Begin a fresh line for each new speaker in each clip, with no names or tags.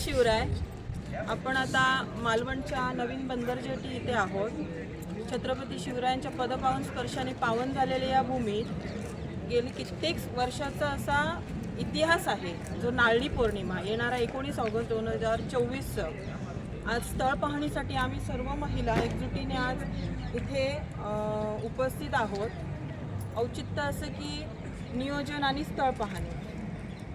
शिवराय. आपण आता मालवणच्या नवीन बंदर जेटी इथे आहोत. छत्रपती शिवरायांच्या पदपावन स्पर्शाने पावन झालेल्या या भूमीत गेली कित्येक वर्षाचा असा इतिहास आहे जो नारळी पौर्णिमा येणारा एकोणीस ऑगस्ट दोन हजार चोवीसचं आज स्थळ पाहणीसाठी आम्ही सर्व महिला एकजुटीने आज इथे उपस्थित आहोत. औचित्य असं की नियोजन आणि स्थळ पाहणी.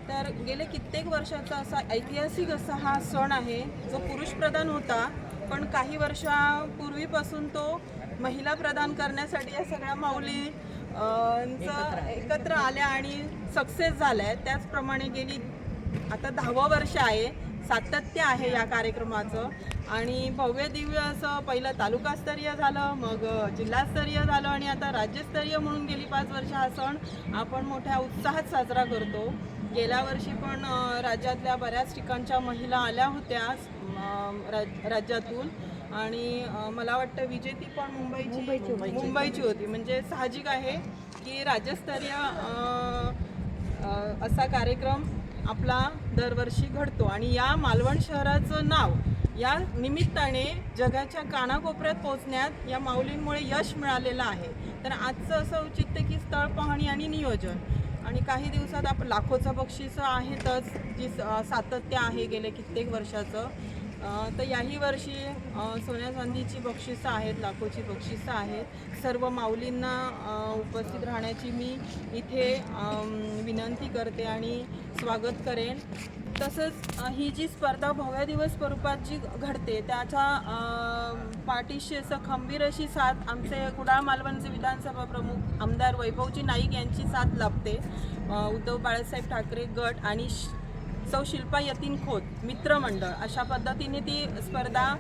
तर गेले कित्येक वर्षाचा असा ऐतिहासिक असा हा सण आहे जो पुरुषप्रधान होता. पण काही वर्षापूर्वीपासून तो महिला प्रदान करण्यासाठी या सगळ्या माऊली एकत्र आल्या. आणि सक्सेस झाल्या. आहेत त्याचप्रमाणे गेली आता दहावं वर्ष आहे. सातत्य आहे या. कार्यक्रमाचं. आणि भव्य दिव्य असं पहिलं तालुकास्तरीय झालं मग जिल्हास्तरीय झालं आणि आता राज्यस्तरीय म्हणून गेली पाच वर्ष हा सण आपण मोठ्या उत्साहात साजरा करतो. गेल्या वर्षी पण राज्यातल्या बऱ्याच ठिकाणच्या महिला आल्या होत्या राज- राज्यातून. आणि मला वाटतं विजेती पण मुंबईची मुंबईची होती. म्हणजे साहजिक आहे की राज्यस्तरीय असा कार्यक्रम आपला दरवर्षी घडतो. आणि या मालवण शहराचं नाव या निमित्ताने जगाच्या कानाकोपऱ्यात पोहोचण्यात या माऊलींमुळे यश मिळालेलं आहे. तर आजचं असं औचित्य की स्थळ पाहणी आणि नियोजन. आणि काही दिवसात आपण लाखोचं बक्षिसं आहेतच जी स- सातत्य आहे गेले कित्येक वर्षाचं. तर याही वर्षी सोन्या चांदीची बक्षिसं आहेत लाखोची बक्षिसं आहेत. सर्व माऊलींना उपस्थित राहण्याची मी इथे विनंती करते आणि स्वागत करेन. तसंच ही जी स्पर्धा भव्य दिवस स्वरूपात जी घडते त्याच्या पाठीशी असं खंबीर अशी साथ आमचे कुडाळ मालवणचे विधानसभा प्रमुख आमदार वैभवजी नाईक यांची साथ लाभते. उद्धव बाळासाहेब ठाकरे गट आणि श- सौ शिल्पा यतीन खोत मित्रमंडळ अशा पद्धतीने ती स्पर्धा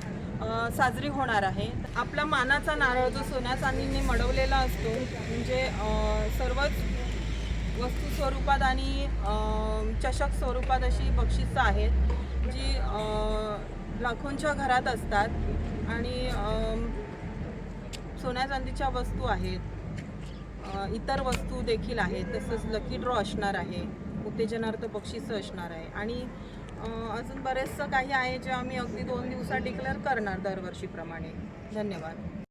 साजरी होणार आहे. आपला मानाचा नारळ जो सोन्या चांदीने मडवलेला असतो म्हणजे सर्वच वस्तू स्वरूपात आणि चषक स्वरूपात अशी बक्षिसं आहेत जी लाखोंच्या घरात असतात आणि सोन्या चांदीच्या वस्तू आहेत. इतर वस्तू देखील आहेत तसंच लकी ड्रॉ असणार आहे उत्तेजनार्थ बक्षिसं असणार आहे. आणि अजून बरेचसं काही आहे जे आम्ही अगदी दोन दिवसात डिक्लेअर करणार दरवर्षीप्रमाणे. धन्यवाद.